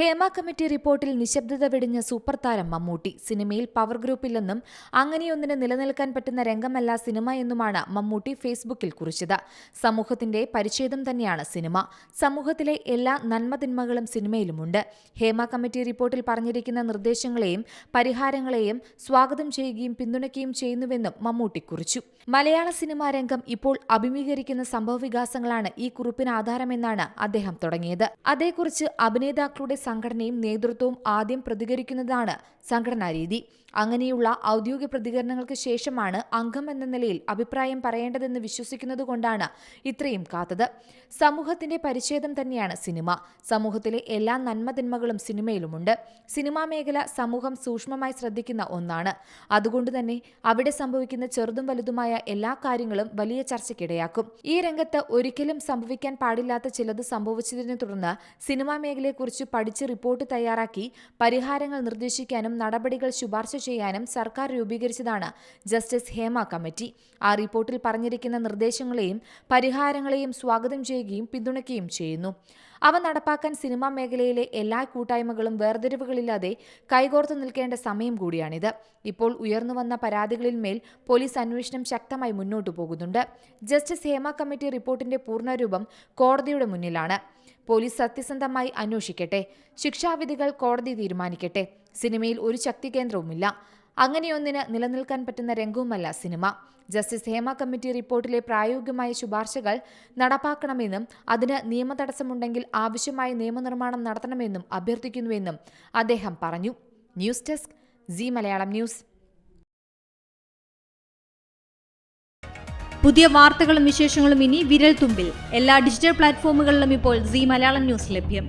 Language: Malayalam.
ഹേമ കമ്മിറ്റി റിപ്പോർട്ടിൽ നിശബ്ദത വെടിഞ്ഞ സൂപ്പർ താരം മമ്മൂട്ടി. സിനിമയിൽ പവർ ഗ്രൂപ്പില്ലെന്നും അങ്ങനെയൊന്നിന് നിലനിൽക്കാൻ പറ്റുന്ന രംഗമല്ല സിനിമ എന്നുമാണ് മമ്മൂട്ടി ഫേസ്ബുക്കിൽ കുറിച്ചത്. സമൂഹത്തിന്റെ പരിച്ഛേദം തന്നെയാണ് സിനിമ. സമൂഹത്തിലെ എല്ലാ നന്മതിന്മകളും സിനിമയിലുമുണ്ട്. ഹേമ കമ്മിറ്റി റിപ്പോർട്ടിൽ പറഞ്ഞിരിക്കുന്ന നിർദ്ദേശങ്ങളെയും പരിഹാരങ്ങളെയും സ്വാഗതം ചെയ്യുകയും പിന്തുണയ്ക്കുകയും ചെയ്യുന്നുവെന്നും മമ്മൂട്ടി കുറിച്ചു. മലയാള സിനിമാ രംഗം ഇപ്പോൾ അഭിമുഖീകരിക്കുന്ന സംഭവവികാസങ്ങളാണ് ഈ കുറിപ്പിന് ആധാരമെന്നാണ് അദ്ദേഹം തുടങ്ങിയത്. അതേക്കുറിച്ച് അഭിനേതാക്കളുടെ സംഘടനയും നേതൃത്വവും ആദ്യം പ്രതികരിക്കുന്നതാണ് സംഘടനാ രീതി. അങ്ങനെയുള്ള ഔദ്യോഗിക പ്രതികരണങ്ങൾക്ക് ശേഷമാണ് അംഗം എന്ന നിലയിൽ അഭിപ്രായം പറയേണ്ടതെന്ന് വിശ്വസിക്കുന്നതുകൊണ്ടാണ് ഇത്രയും കാത്തത്. സമൂഹത്തിന്റെ പരിച്ഛേദം തന്നെയാണ് സിനിമ. സമൂഹത്തിലെ എല്ലാ നന്മതിന്മകളും സിനിമയിലുമുണ്ട്. സിനിമാ മേഖല സമൂഹം സൂക്ഷ്മമായി ശ്രദ്ധിക്കുന്ന ഒന്നാണ്. അതുകൊണ്ട് തന്നെ അവിടെ സംഭവിക്കുന്ന ചെറുതും വലുതുമായ എല്ലാ കാര്യങ്ങളും വലിയ ചർച്ചയ്ക്കിടയാക്കും. ഈ രംഗത്ത് ഒരിക്കലും സംഭവിക്കാൻ പാടില്ലാത്ത ചിലത് സംഭവിച്ചതിനെ തുടർന്ന് സിനിമാ മേഖലയെക്കുറിച്ച് പഠിച്ച് റിപ്പോർട്ട് തയ്യാറാക്കി പരിഹാരങ്ങൾ നിർദ്ദേശിക്കാനും നടപടികൾ ശുപാർശ ചെയ്യാനും സർക്കാർ രൂപീകരിച്ചതാണ് ജസ്റ്റിസ് ഹേമ കമ്മിറ്റി. ആ റിപ്പോർട്ടിൽ പറഞ്ഞിരിക്കുന്ന നിർദ്ദേശങ്ങളെയും പരിഹാരങ്ങളെയും സ്വാഗതം ചെയ്യുകയും പിന്തുണയ്ക്കുകയും ചെയ്യുന്നു. അവ നടപ്പാക്കാൻ സിനിമാ മേഖലയിലെ എല്ലാ കൂട്ടായ്മകളും വേർതിരിവുകളില്ലാതെ കൈകോർത്തു നിൽക്കേണ്ട സമയം കൂടിയാണിത്. ഇപ്പോൾ ഉയർന്നുവന്ന പരാതികളിന്മേൽ പോലീസ് അന്വേഷണം ശക്തമായി മുന്നോട്ടു പോകുന്നുണ്ട്. ജസ്റ്റിസ് ഹേമ കമ്മിറ്റി റിപ്പോർട്ടിന്റെ പൂർണരൂപം കോടതിയുടെ മുന്നിലാണ്. പോലീസ് സത്യസന്ധമായി അന്വേഷിക്കട്ടെ. ശിക്ഷാവിധികൾ കോടതി തീരുമാനിക്കട്ടെ. സിനിമയിൽ ഒരു ശക്തി കേന്ദ്രവുമില്ല അങ്ങനെയൊന്നിന് നിലനിൽക്കാൻ പറ്റുന്ന രംഗവുമല്ല സിനിമ. ജസ്റ്റിസ് ഹേമ കമ്മിറ്റി റിപ്പോർട്ടിലെ പ്രായോഗികമായ ശുപാർശകൾ നടപ്പാക്കണമെന്നും അതിന് നിയമതടസ്സമുണ്ടെങ്കിൽ ആവശ്യമായ നിയമനിർമ്മാണം നടത്തണമെന്നും അഭ്യർത്ഥിക്കുന്നുവെന്നും അദ്ദേഹം പറഞ്ഞു. News desk Zee Malayalam news. പുതിയ വാർത്തകളും വിശേഷങ്ങളും ഇനി വിരൽ തുമ്പിൽ എല്ലാ ഡിജിറ്റൽ പ്ലാറ്റ്ഫോമുകളിലും ഇപ്പോൾ സി മലയാളം ന്യൂസ് ലഭ്യം.